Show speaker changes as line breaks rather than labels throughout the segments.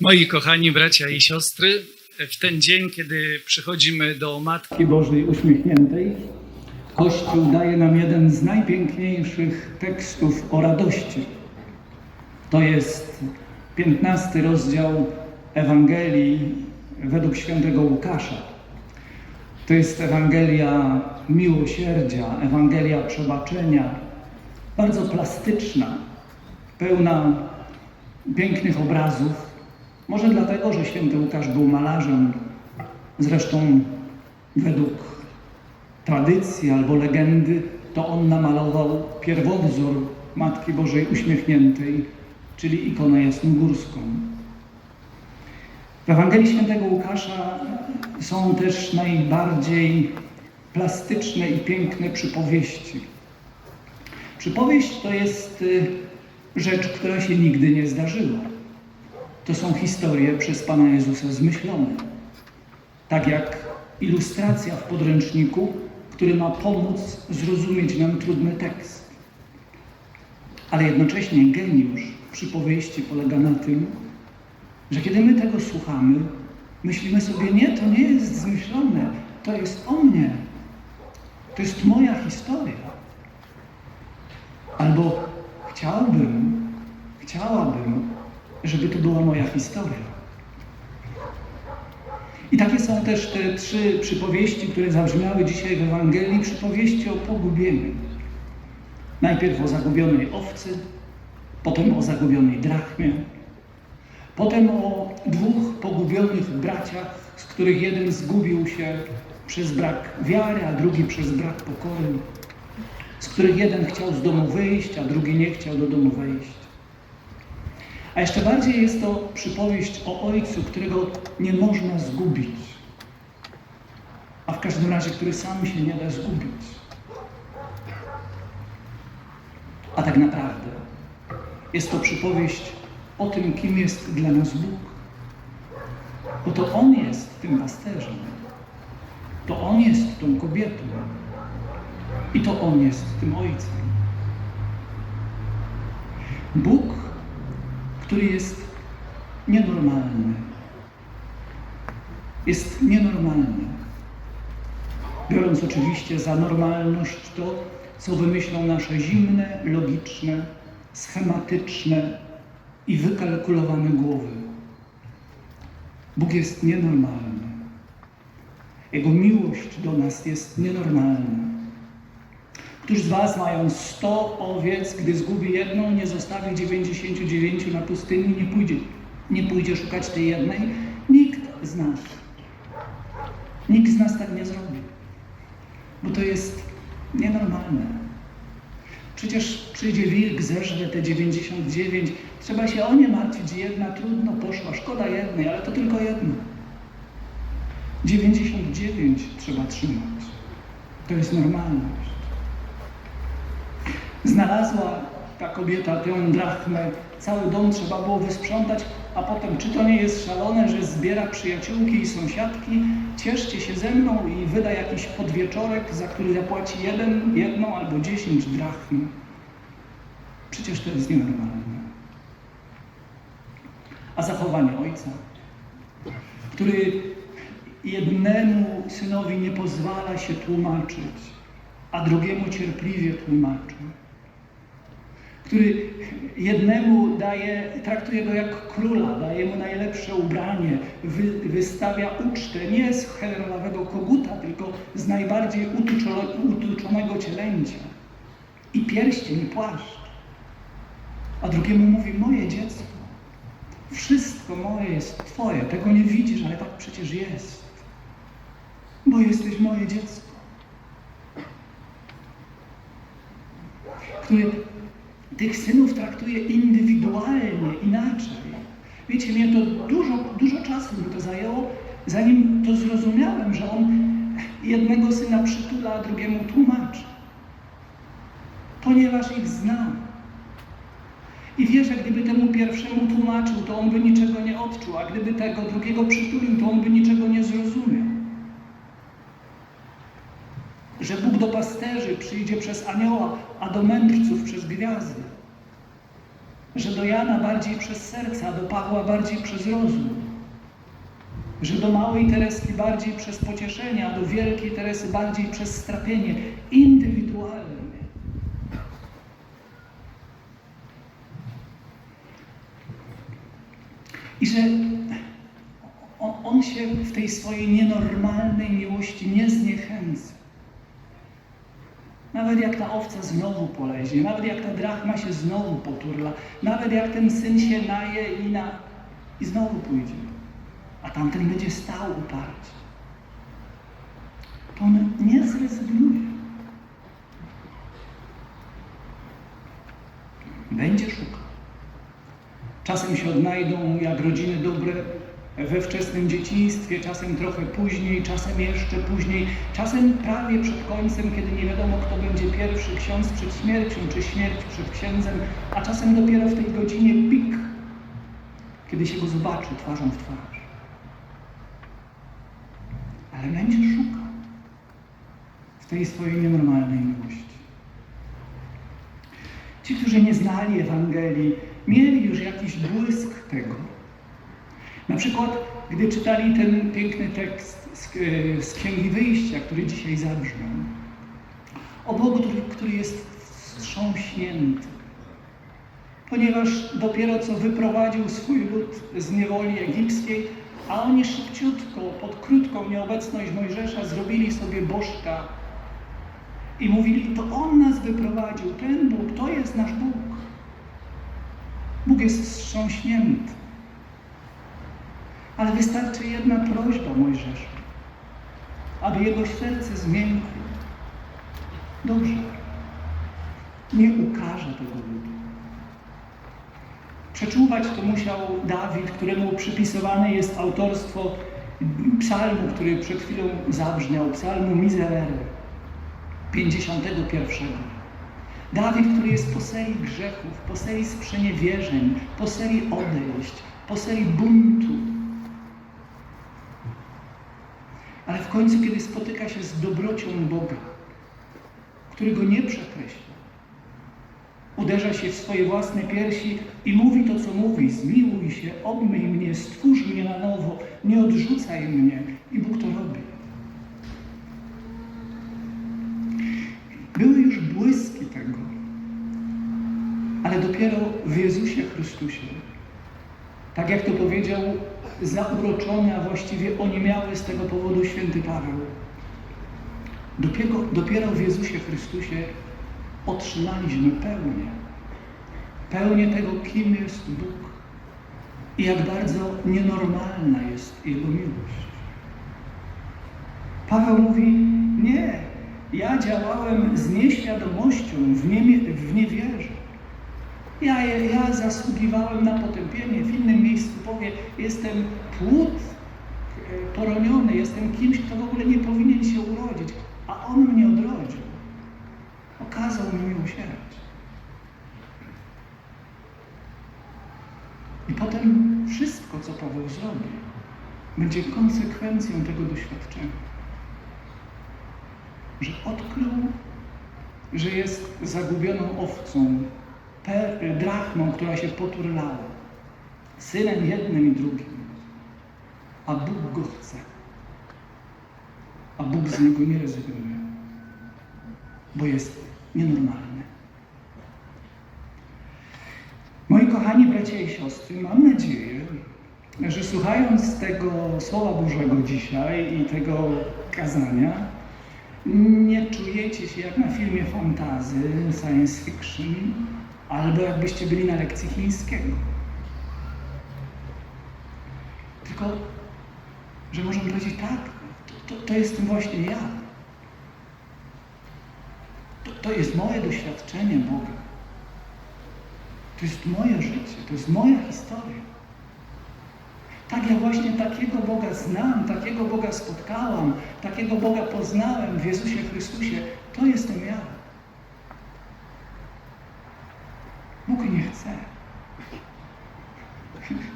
Moi kochani bracia i siostry, w ten dzień, kiedy przychodzimy do Matki Bożej Uśmiechniętej, Kościół daje nam jeden z najpiękniejszych tekstów o radości. To jest 15 rozdział Ewangelii według świętego Łukasza. To jest Ewangelia miłosierdzia, Ewangelia przebaczenia, bardzo plastyczna, pełna pięknych obrazów. Może dlatego, że święty Łukasz był malarzem, zresztą według tradycji albo legendy, to on namalował pierwowzór Matki Bożej Uśmiechniętej, czyli ikonę jasnogórską. W Ewangelii Świętego Łukasza są też najbardziej plastyczne i piękne przypowieści. Przypowieść to jest y, rzecz, która się nigdy nie zdarzyła. To są historie przez Pana Jezusa zmyślone. Tak jak ilustracja w podręczniku, który ma pomóc zrozumieć nam trudny tekst. Ale jednocześnie geniusz przypowieści polega na tym, że kiedy my tego słuchamy, myślimy sobie, nie, to nie jest zmyślone, to jest o mnie. To jest moja historia. Albo chciałbym, chciałabym, żeby to była moja historia. I takie są też te trzy przypowieści, które zabrzmiały dzisiaj w Ewangelii, przypowieści o pogubieniu. Najpierw o zagubionej owcy, potem o zagubionej drachmie, potem o dwóch pogubionych braciach, z których jeden zgubił się przez brak wiary, a drugi przez brak pokory, z których jeden chciał z domu wyjść, a drugi nie chciał do domu wejść. A jeszcze bardziej jest to przypowieść o ojcu, którego nie można zgubić, a w każdym razie, który sam się nie da zgubić. A tak naprawdę jest to przypowieść o tym, kim jest dla nas Bóg. Bo to On jest tym pasterzem. To On jest tą kobietą. I to On jest tym Ojcem. Bóg, który jest nienormalny. Jest nienormalny. Biorąc oczywiście za normalność to, co wymyślą nasze zimne, logiczne, schematyczne i wykalkulowane głowy. Bóg jest nienormalny. Jego miłość do nas jest nienormalna. Któż z Was mają 100 owiec, gdy zgubi jedną, nie zostawi 99 na pustyni, nie pójdzie, nie pójdzie szukać tej jednej? Nikt z nas. Nikt z nas tak nie zrobi. Bo to jest nienormalne. Przecież przyjdzie wilk, zeżre te 99. Trzeba się o nie martwić. Jedna trudno poszła. Szkoda jednej, ale to tylko jedna. 99 trzeba trzymać. To jest normalność. Znalazła ta kobieta tę drachmę, cały dom trzeba było wysprzątać, a potem, czy to nie jest szalone, że zbiera przyjaciółki i sąsiadki, cieszcie się ze mną i wyda jakiś podwieczorek, za który zapłaci jeden, jedną albo dziesięć drachm. Przecież to jest nienormalne. A zachowanie ojca, który jednemu synowi nie pozwala się tłumaczyć, a drugiemu cierpliwie tłumaczy który jednemu daje, traktuje go jak króla, daje mu najlepsze ubranie, wy, wystawia ucztę nie z helenowego koguta, tylko z najbardziej utuczo, utuczonego cielęcia i pierścień, i płaszcz. A drugiemu mówi, moje dziecko, wszystko moje jest Twoje, tego nie widzisz, ale tak przecież jest, bo jesteś moje dziecko. Który tych synów traktuje indywidualnie, inaczej. Wiecie, mnie to dużo, dużo czasu mi to zajęło, zanim to zrozumiałem, że on jednego syna przytula, a drugiemu tłumaczy. Ponieważ ich zna. I wie, że gdyby temu pierwszemu tłumaczył, to on by niczego nie odczuł, a gdyby tego drugiego przytulił, to on by niczego nie zrozumiał. Że Bóg do pasterzy przyjdzie przez anioła, a do mędrców przez gwiazdy. Że do Jana bardziej przez serce, a do Pawła bardziej przez rozum. Że do małej Tereski bardziej przez pocieszenie, a do wielkiej Teresy bardziej przez strapienie. Indywidualnie. I że on, on się w tej swojej nienormalnej miłości nie zniechęca. Nawet jak ta owca znowu polezie, nawet jak ta drachma się znowu poturla, nawet jak ten syn się naje i, na, i znowu pójdzie, a tamten będzie stał uparcie, to on nie zrezygnuje. Będzie szukał. Czasem się odnajdą jak rodziny dobre we wczesnym dzieciństwie, czasem trochę później, czasem jeszcze później, czasem prawie przed końcem, kiedy nie wiadomo, kto będzie pierwszy, ksiądz przed śmiercią, czy śmierć przed księdzem, a czasem dopiero w tej godzinie pik, kiedy się go zobaczy twarzą w twarz. Ale będzie szukał w tej swojej nienormalnej miłości. Ci, którzy nie znali Ewangelii, mieli już jakiś błysk tego. Na przykład, gdy czytali ten piękny tekst z, z Księgi Wyjścia, który dzisiaj zabrzmiał, o Bogu, który, który jest wstrząśnięty, ponieważ dopiero co wyprowadził swój lud z niewoli egipskiej, a oni szybciutko, pod krótką nieobecność Mojżesza, zrobili sobie bożka i mówili, to On nas wyprowadził, ten Bóg, to jest nasz Bóg. Bóg jest wstrząśnięty. Ale wystarczy jedna prośba Mojżesza, aby jego serce zmiękło. Dobrze. Nie ukaże tego ludu. Przeczuwać to musiał Dawid, któremu przypisywane jest autorstwo psalmu, który przed chwilą zabrzmiał, psalmu Miserere, 51. Dawid, który jest po serii grzechów, po serii sprzeniewierzeń, po serii odejść, po serii buntu. Ale w końcu, kiedy spotyka się z dobrocią Boga, który go nie przekreśla, uderza się w swoje własne piersi i mówi to, co mówi: Zmiłuj się, obmyj mnie, stwórz mnie na nowo, nie odrzucaj mnie. I Bóg to robi. Były już błyski tego, ale dopiero w Jezusie Chrystusie, tak jak to powiedział zauroczony, a właściwie oniemiały z tego powodu święty Paweł, dopiero, dopiero w Jezusie Chrystusie otrzymaliśmy pełnię. Pełnię tego, kim jest Bóg i jak bardzo nienormalna jest Jego miłość. Paweł mówi, nie, ja działałem z nieświadomością, w, nie, w niewierze. Ja, ja zasługiwałem na potępienie. W innym miejscu powie, jestem płód e, poroniony, jestem kimś, kto w ogóle nie powinien się urodzić, a On mnie odrodził. Okazał mi miłosierdzie. I potem wszystko, co Paweł zrobi, będzie konsekwencją tego doświadczenia. Że odkrył, że jest zagubioną owcą, drachmą, która się poturlała, synem jednym i drugim, a Bóg go chce, a Bóg z niego nie rezygnuje, bo jest nienormalny. Moi kochani bracia i siostry, mam nadzieję, że słuchając tego Słowa Bożego dzisiaj i tego kazania, nie czujecie się jak na filmie fantazy, science fiction, albo jakbyście byli na lekcji chińskiego. Tylko, że możemy powiedzieć tak, to, to, to jestem właśnie ja. To, to jest moje doświadczenie Boga. To jest moje życie, to jest moja historia. Tak ja właśnie takiego Boga znam, takiego Boga spotkałam, takiego Boga poznałem w Jezusie Chrystusie. To jestem ja. Bóg nie chce.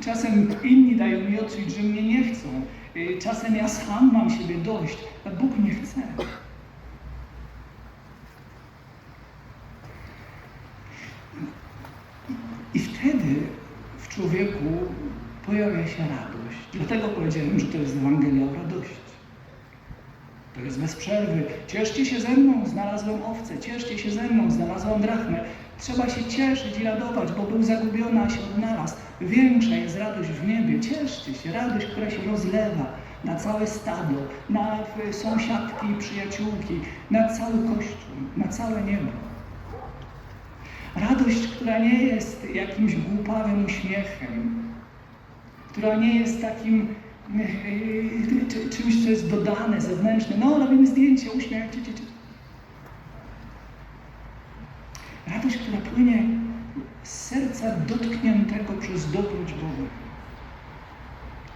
Czasem inni dają mi odczuć, że mnie nie chcą. Czasem ja sam mam siebie dość, a Bóg nie chce. I wtedy człowieku pojawia się radość. Dlatego powiedziałem, że to jest Ewangelia o radości. To jest bez przerwy. Cieszcie się ze mną, znalazłem owce. Cieszcie się ze mną, znalazłem drachmę. Trzeba się cieszyć i radować, bo był zagubiony, a się odnalazł. Większa jest radość w niebie. Cieszcie się, radość, która się rozlewa na całe stado, na sąsiadki i przyjaciółki, na cały Kościół, na całe niebo. Radość, która nie jest jakimś głupawym uśmiechem, która nie jest takim e, czymś, co jest dodane, zewnętrzne. No, robimy zdjęcie, uśmiech, czy, czy, czy. Radość, płynie z serca dotkniętego przez dobroć Bożą.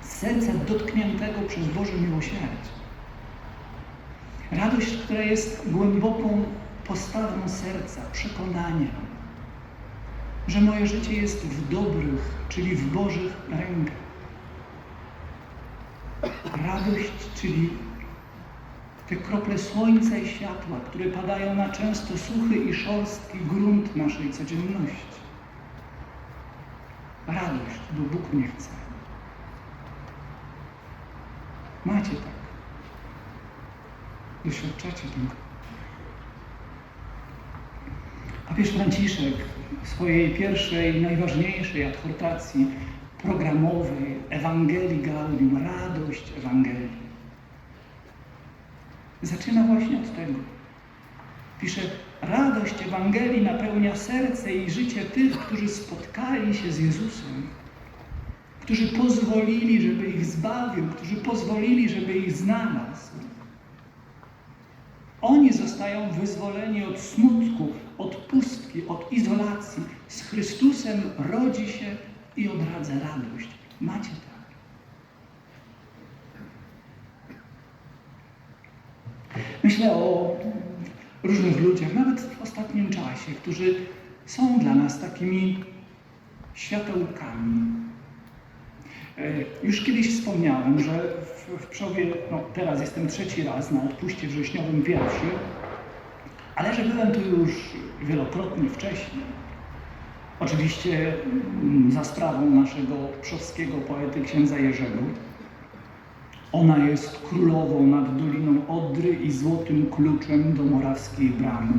Z serca dotkniętego przez Boże miłosierdzie. Radość, która jest głęboką postawą serca, przekonaniem, że moje życie jest w dobrych, czyli w Bożych rękach. Radość, czyli te krople słońca i światła, które padają na często suchy i szorstki grunt naszej codzienności. Radość, bo Bóg mnie chce. Macie tak. Doświadczacie tego. Papież Franciszek w swojej pierwszej, najważniejszej adhortacji programowej Ewangelii Gaudium, radość Ewangelii, zaczyna właśnie od tego. Pisze, radość Ewangelii napełnia serce i życie tych, którzy spotkali się z Jezusem, którzy pozwolili, żeby ich zbawił, którzy pozwolili, żeby ich znalazł. Oni zostają wyzwoleni od smutku, od pustki, od izolacji. Z Chrystusem rodzi się i odradza radość. Macie tak. Myślę o różnych ludziach, nawet w ostatnim czasie, którzy są dla nas takimi światełkami. E, już kiedyś wspomniałem, że w, w Przowie, no teraz jestem trzeci raz na odpuście wrześniowym pierwszy, ale że byłem tu już wielokrotnie wcześniej. Oczywiście mm, za sprawą naszego przowskiego poety księdza Jerzego. Ona jest królową nad Doliną Odry i złotym kluczem do morawskiej bramy.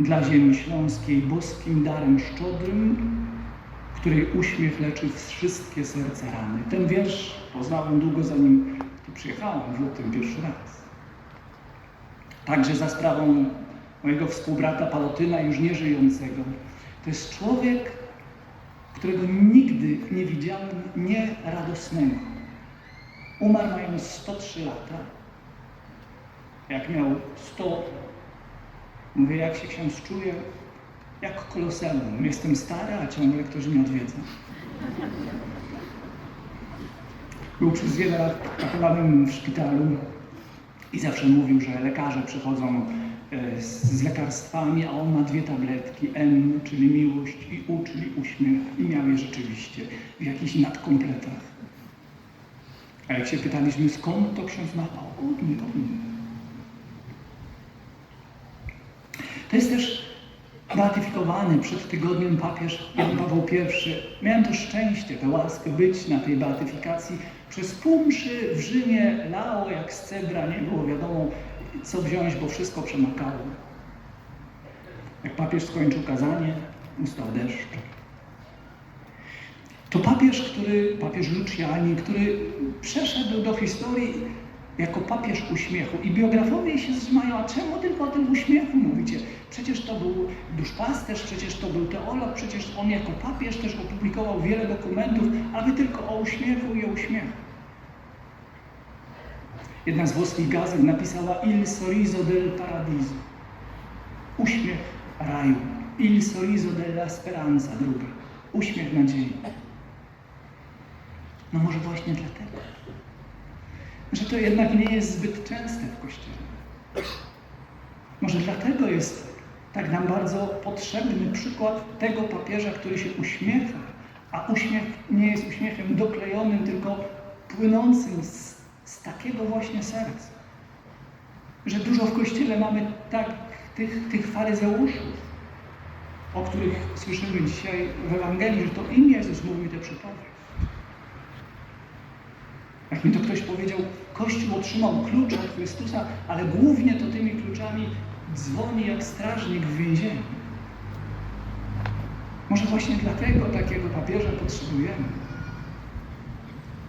Dla ziemi śląskiej boskim darem szczodrym, której uśmiech leczy wszystkie serca rany. Ten wiersz poznałem długo zanim tu przyjechałem w lutym pierwszy raz. Także za sprawą mojego współbrata Palotyna, już nie żyjącego. To jest człowiek, którego nigdy nie widziałem nieradosnego. Umarł mając 103 lata. Jak miał 100, mówię, jak się ksiądz czuje? Jak koloseum. Jestem stary, a ciągle ktoś mnie odwiedza. Był przez wiele lat kapellanem w szpitalu i zawsze mówił, że lekarze przychodzą e, z lekarstwami, a on ma dwie tabletki. M, czyli miłość i U, czyli uśmiech. I miał je rzeczywiście w jakichś nadkompletach. A jak się pytaliśmy, skąd to ksiądz ma? Od mnie, od mnie. To jest też beatyfikowany przed tygodniem papież Jan Paweł I. Miałem to szczęście, tę łaskę być na tej beatyfikacji. Przez pół w Rzymie lało jak z cedra, nie było wiadomo co wziąć, bo wszystko przemakało. Jak papież skończył kazanie, ustał deszcz. To papież, który, papież Luciani, który przeszedł do historii jako papież uśmiechu. I biografowie się zrzymają, a czemu tylko o tym uśmiechu mówicie? Przecież to był duszpasterz, przecież to był teolog, przecież on jako papież też opublikował wiele dokumentów, a wy tylko o uśmiechu i o uśmiechu. Jedna z włoskich gazet napisała Il sorriso del paradiso. Uśmiech raju. Il sorriso della speranza, druga. Uśmiech nadziei. No może właśnie dlatego, że to jednak nie jest zbyt częste w Kościele. Może dlatego jest tak nam bardzo potrzebny przykład tego papieża, który się uśmiecha, a uśmiech nie jest uśmiechem doklejonym, tylko płynącym z, z takiego właśnie serca. Że dużo w Kościele mamy tak tych, tych faryzeuszów, o których słyszymy dzisiaj w Ewangelii, że to im Jezus mówił tę przypowieść. Jak mi to ktoś powiedział, Kościół otrzymał klucz od Chrystusa, ale głównie to tymi kluczami dzwoni jak strażnik w więzieniu. Może właśnie dlatego takiego papieża potrzebujemy.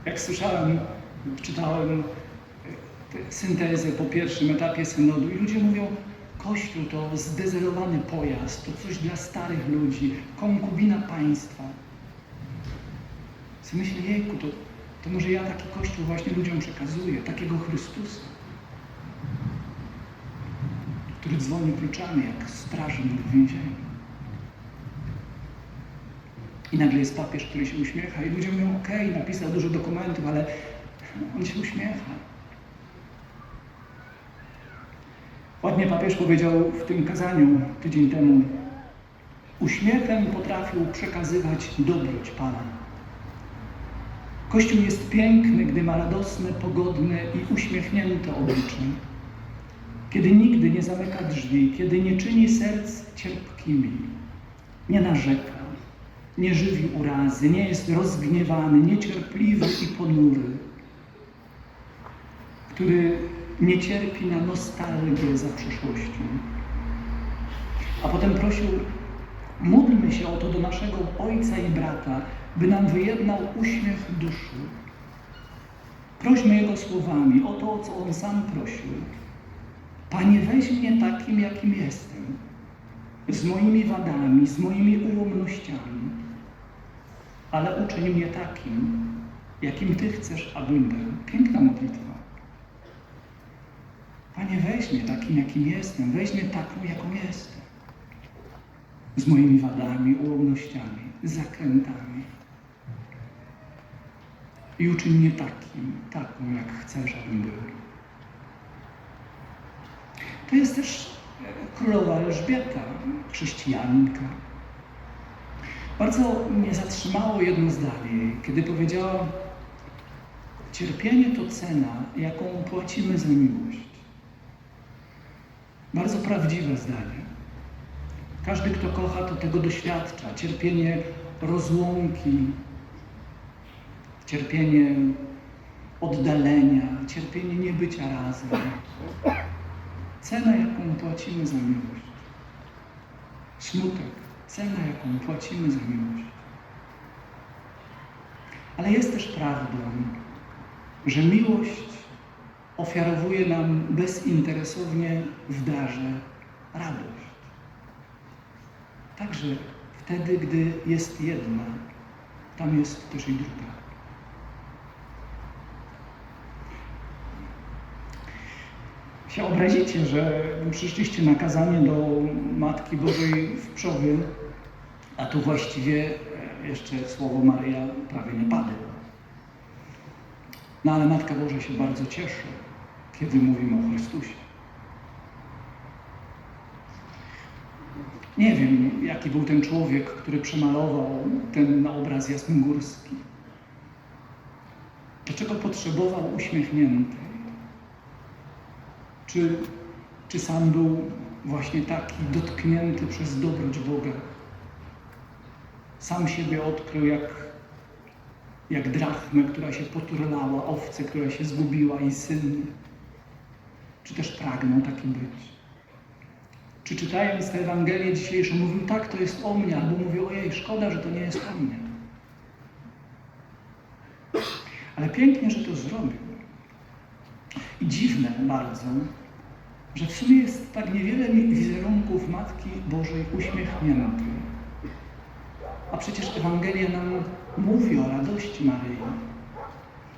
Jak słyszałem, czytałem syntezę po pierwszym etapie synodu i ludzie mówią, Kościół to zdezerowany pojazd, to coś dla starych ludzi, konkubina państwa. Sobie myślę, jejku, to, to może ja taki Kościół właśnie ludziom przekazuję, takiego Chrystusa, który dzwoni kluczami jak strażnik w więzieniu. I nagle jest papież, który się uśmiecha i ludzie mówią, okej, okay, napisał dużo dokumentów, ale on się uśmiecha. Ładnie papież powiedział w tym kazaniu tydzień temu, uśmiechem potrafił przekazywać dobroć Pana. Kościół jest piękny, gdy ma radosne, pogodne i uśmiechnięte oblicze. Kiedy nigdy nie zamyka drzwi, kiedy nie czyni serc cierpkimi, nie narzeka, nie żywi urazy, nie jest rozgniewany, niecierpliwy i ponury, który nie cierpi na nostalgię za przyszłością. A potem prosił, módlmy się o to do naszego Ojca i Brata, by nam wyjednał uśmiech duszy. Prośmy Jego słowami o to, o co On sam prosił. Panie, weź mnie takim, jakim jestem, z moimi wadami, z moimi ułomnościami, ale uczyń mnie takim, jakim Ty chcesz, abym był. Piękna modlitwa. Panie, weź mnie takim, jakim jestem, weź mnie taką, jaką jestem. Z moimi wadami, ułomnościami, zakrętami. I uczyń mnie takim, taką, jak chcesz, abym był. To jest też królowa Elżbieta, chrześcijanka. Bardzo mnie zatrzymało jedno zdanie, kiedy powiedziała: Cierpienie to cena, jaką płacimy za miłość. Bardzo prawdziwe zdanie. Każdy, kto kocha, to tego doświadcza. Cierpienie rozłąki, cierpienie oddalenia, cierpienie niebycia razem. Cena, jaką płacimy za miłość. Smutek, cena, jaką płacimy za miłość. Ale jest też prawdą, że miłość ofiarowuje nam bezinteresownie w darze radość. Także wtedy, gdy jest jedna, tam jest też i druga. Się obrazicie, że przyszliście na kazanie do Matki Bożej w Przowie, a tu właściwie jeszcze słowo Maryja prawie nie padło. No ale Matka Boża się bardzo cieszy, kiedy mówimy o Chrystusie. Nie wiem, jaki był ten człowiek, który przemalował ten obraz jasnogórski. Dlaczego potrzebował uśmiechniętej? Czy, czy sam był właśnie taki dotknięty przez dobroć Boga? Sam siebie odkrył jak, jak drachmę, która się poturlała, owcę, która się zgubiła i syn. Czy też pragnął taki być? Czy czytając tę Ewangelię dzisiejszą mówił, tak, to jest o mnie, albo mówił, ojej, szkoda, że to nie jest o mnie. Ale pięknie, że to zrobił. Dziwne bardzo, że w sumie jest tak niewiele wizerunków Matki Bożej uśmiechniętej. A przecież Ewangelia nam mówi o radości Maryi.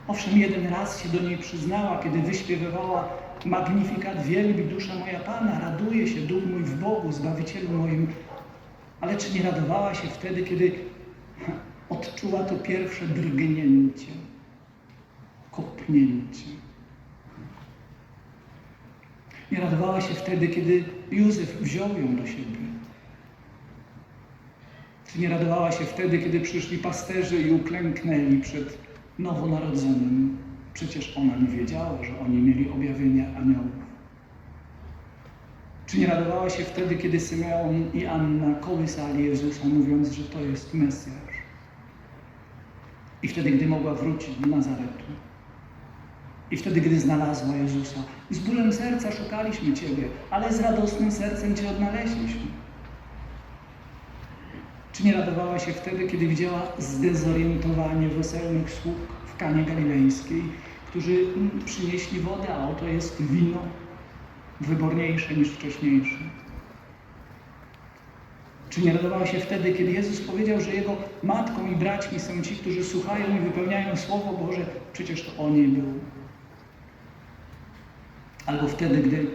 Owszem, jeden raz się do niej przyznała, kiedy wyśpiewywała Magnifikat wielbi dusza moja Pana, raduje się duch mój w Bogu, Zbawicielu moim. Ale czy nie radowała się wtedy, kiedy odczuła to pierwsze drgnięcie, kopnięcie? Nie radowała się wtedy, kiedy Józef wziął ją do siebie. Czy nie radowała się wtedy, kiedy przyszli pasterze i uklęknęli przed nowonarodzonym? Przecież ona nie wiedziała, że oni mieli objawienia aniołów. Czy nie radowała się wtedy, kiedy Symeon i Anna kołysali Jezusa, mówiąc, że to jest Mesjasz? I wtedy, gdy mogła wrócić do Nazaretu. I wtedy, gdy znalazła Jezusa. Z bólem serca szukaliśmy Ciebie, ale z radosnym sercem Cię odnaleźliśmy. Czy nie radowała się wtedy, kiedy widziała zdezorientowanie weselnych sług w Kanie Galilejskiej, którzy przynieśli wodę, a oto jest wino wyborniejsze niż wcześniejsze? Czy nie radowała się wtedy, kiedy Jezus powiedział, że Jego matką i braćmi są ci, którzy słuchają i wypełniają Słowo Boże? Przecież to o niej było. Albo wtedy, gdy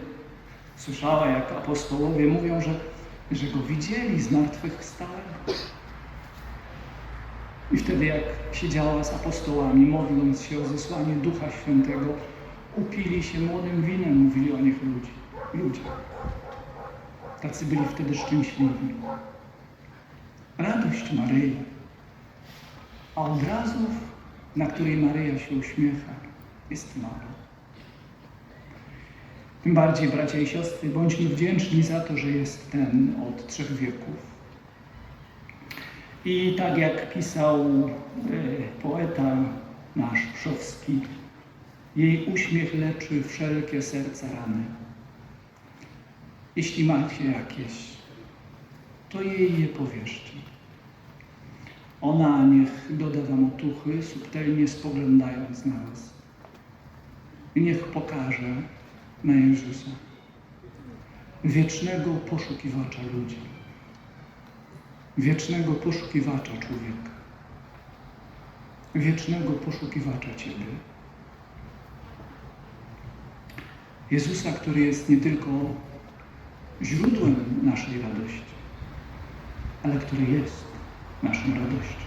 słyszała, jak apostołowie mówią, że, że Go widzieli zmartwychwstałego. I wtedy, jak siedziała z apostołami, modląc się o zesłanie Ducha Świętego, upili się młodym winem, mówili o nich ludzie. ludzie. Tacy byli wtedy szczęśliwi. Radość Maryi. A obrazów, na której Maryja się uśmiecha, jest mało. Tym bardziej, bracia i siostry, bądźmy wdzięczni za to, że jest ten od trzech wieków. I tak jak pisał e, poeta nasz Przowski, jej uśmiech leczy wszelkie serca rany. Jeśli macie jakieś, to jej je powierzcie. Ona niech doda wam otuchy, subtelnie spoglądając na was. I niech pokaże na Jezusa, wiecznego poszukiwacza ludzi, wiecznego poszukiwacza człowieka, wiecznego poszukiwacza Ciebie. Jezusa, który jest nie tylko źródłem naszej radości, ale który jest naszą radością.